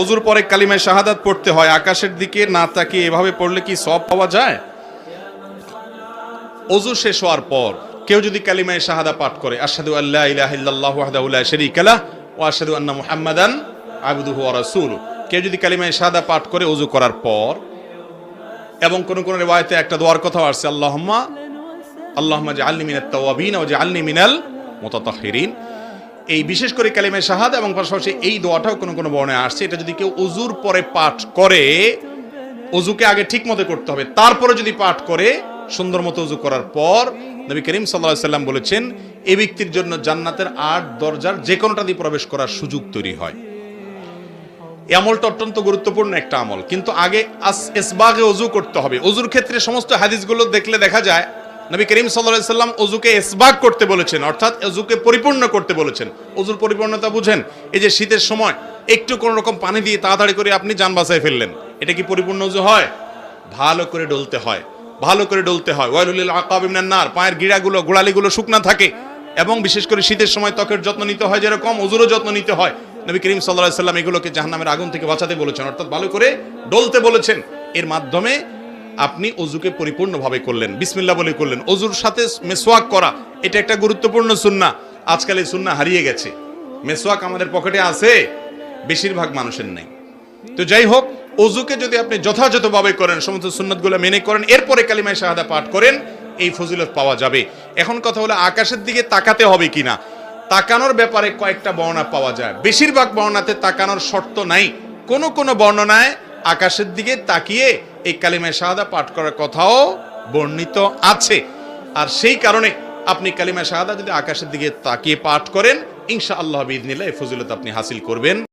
অজুর পরে কালিমায় শাহাদাত পড়তে হয়, আকাশের দিকে না তাকিয়ে এভাবে পড়লে কি সব পাওয়া যায়? অজু শেষ হওয়ার পর কেউ যদি কালিমায় শাহাদা পাঠ করে, আশহাদু আল্লাহ ইলাহা ইল্লাল্লাহু ওয়াহদাহু লা শারীকা লাহ ওয়া আশহাদু আন্না মুহাম্মাদান আবদুহু ওয়া কেউ যদি কালিমায় শাহাদা পাঠ করে অজু করার পর, এবং কোন কোন রিওয়ায়াতে একটা দোয়ার কথা আছে আল্লাহুম্মা আল্লাহুম্মা জাআলনি মিনাত তাওয়াবিন ওয়া জাআলনি মিনাল মুতাতাহহিরিন এই বিশেষ করে কালিমে শাহাদ এবং পাশাপাশি এই দোয়াটাও কোনো কোনো বর্ণে আসছে। এটা যদি কেউ অজুর পরে পাঠ করে অজুকে আগে ঠিক মতো করতে হবে। তারপরে যদি পাঠ করে, সুন্দর মতো অজু করার পর নবী করিম সাল্লাহ সাল্লাম বলেছেন এই ব্যক্তির জন্য জান্নাতের আট দরজার যে কোনোটা দিয়ে প্রবেশ করার সুযোগ তৈরি হয়। এই আমলটা অত্যন্ত গুরুত্বপূর্ণ একটা আমল। কিন্তু আগে এসবাগে অজু করতে হবে। অজুর ক্ষেত্রে সমস্ত হাদিসগুলো দেখলে দেখা যায় নবী করিম সাল্লাহ সাল্লাম অজুকে এসবাগ করতে বলেছেন, অর্থাৎ অজুকে পরিপূর্ণ করতে বলেছেন। অজুর পরিপূর্ণতা বুঝেন? এই যে শীতের সময়, একটু কোনো রকম পানি দিয়ে তাড়াতাড়ি করে আপনি যান বাঁচায় ফেললেন এটা কি পরিপূর্ণ অজু হয়? ভালো করে ডলতে হয়। ভালো করে ডলতে হয়। ওয়াইলুল আকাব ইমিনান নার, পায়ের গিড়াগুলো গোড়ালিগুলো শুকনা থাকে। এবং বিশেষ করে শীতের সময় ত্বকের যত্ন নিতে হয় যেরকম, অজুরও যত্ন নিতে হয়। নবী করিম সাল্লাহ সাল্লাম এগুলোকে জাহান্নামের আগুন থেকে বাঁচাতে বলেছেন। অর্থাৎ ভালো করে ডলতে বলেছেন। এর মাধ্যমে আপনি অজুকে পরিপূর্ণভাবে করলেন। বিসমিল্লাহ বলে করলেন। অজুর সাথে মেসোয়াক করা, এটা একটা গুরুত্বপূর্ণ সুন্না আজকাল এই সুন্না হারিয়ে গেছে। মেসোয়াক আমাদের পকেটে আছে, বেশিরভাগ মানুষের নেই। তো যাই হোক, অজুকে যদি আপনি যথাযথভাবে করেন, সমস্ত সুন্নতগুলো মেনে করেন, এরপরে কালিমায় শাহাদা পাঠ করেন, এই ফজিলত পাওয়া যাবে। এখন কথা হলো, আকাশের দিকে তাকাতে হবে কিনা? তাকানোর ব্যাপারে কয়েকটা বর্ণনা পাওয়া যায়। বেশিরভাগ বর্ণনাতে তাকানোর শর্ত নাই। কোন কোন বর্ণনায় আকাশের দিকে তাকিয়ে এই কালিমায় শাহাদা পাঠ করার কথাও বর্ণিত আছে। আর সেই কারণে আপনি কালিমায় শাহাদা যদি আকাশের দিকে তাকিয়ে পাঠ করেন ইনশা আল্লাহ বিদিনিল্লা এই ফজিলত আপনি হাসিল করবেন।